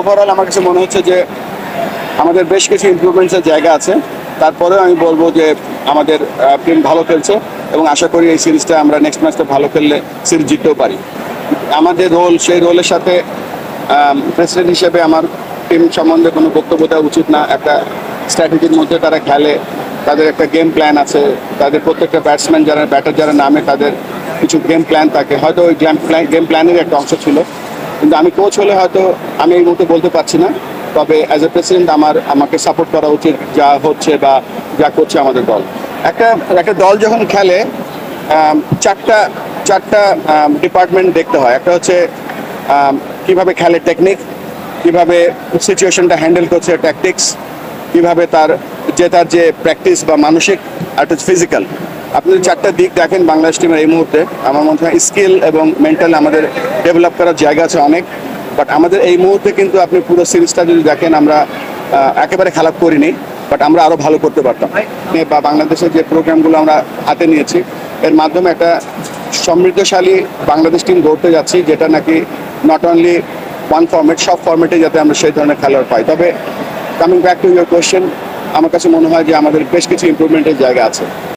Overall আমার কাছে মনে হচ্ছে যে আমাদের বেশ কিছু ইমপ্রুভমেন্টসের জায়গা আছে। তারপরেও আমি বলব যে আমাদের টিম ভালো খেলছে এবং আশা করি এই সিরিজটা আমরা নেক্সট ম্যাচটা ভালো খেললে সিরিজ জিততেও পারি। আমাদের রোল সেই রোলের সাথে প্রেসিডেন্ট হিসেবে আমার টিম সম্বন্ধে কোনো বক্তব্য দেওয়া উচিত না। একটা স্ট্র্যাটেজির মধ্যে তারা খেলে, তাদের একটা গেম প্ল্যান আছে, তাদের প্রত্যেকটা ব্যাটসম্যান যারা ব্যাটার যারা নামে তাদের কিছু গেম প্ল্যান থাকে। হয়তো ওই গেম প্ল্যান গেম প্ল্যানের একটা অংশ ছিল। কিন্তু আমি কোচ হলে হয়তো আমি এই মুহূর্তে বলতে পারছি না। তবে অ্যাজ এ প্রেসিডেন্ট আমার, আমাকে সাপোর্ট করা উচিত যা হচ্ছে বা যা করছে আমাদের দল। একটা একটা দল যখন খেলে চারটা চারটা ডিপার্টমেন্ট দেখতে হয়। একটা হচ্ছে কীভাবে খেলে টেকনিক কীভাবে সিচুয়েশনটা হ্যান্ডেল করছে ট্যাকটিক্স কীভাবে তার, যে তার যে প্র্যাকটিস বা মানসিক, আর ফিজিক্যাল আপনি যদি চারটা দিক দেখেন বাংলাদেশ টিমের এই মুহূর্তে। আমার মনে হয় স্কিল এবং মেন্টাল আমাদের ডেভেলপ করার জায়গা আছে অনেক। বাট আমাদের এই মুহূর্তে কিন্তু আপনি পুরো সিরিজটা যদি দেখেন, আমরা একেবারে খারাপ করিনি বাট আমরা আরও ভালো করতে পারতাম। বা বাংলাদেশের যে প্রোগ্রামগুলো আমরা হাতে নিয়েছি, এর মাধ্যমে একটা সমৃদ্ধশালী বাংলাদেশ টিম গড়তে যাচ্ছি, যেটা নাকি নট অনলি ওয়ান ফর্মেট সব ফর্মেটে যাতে আমরা সেই ধরনের খেলোয়াড় পাই। তবে coming back to your question আমার কাছে মনে হয় যে আমাদের বেশ কিছু ইম্প্রুভমেন্টের জায়গা আছে।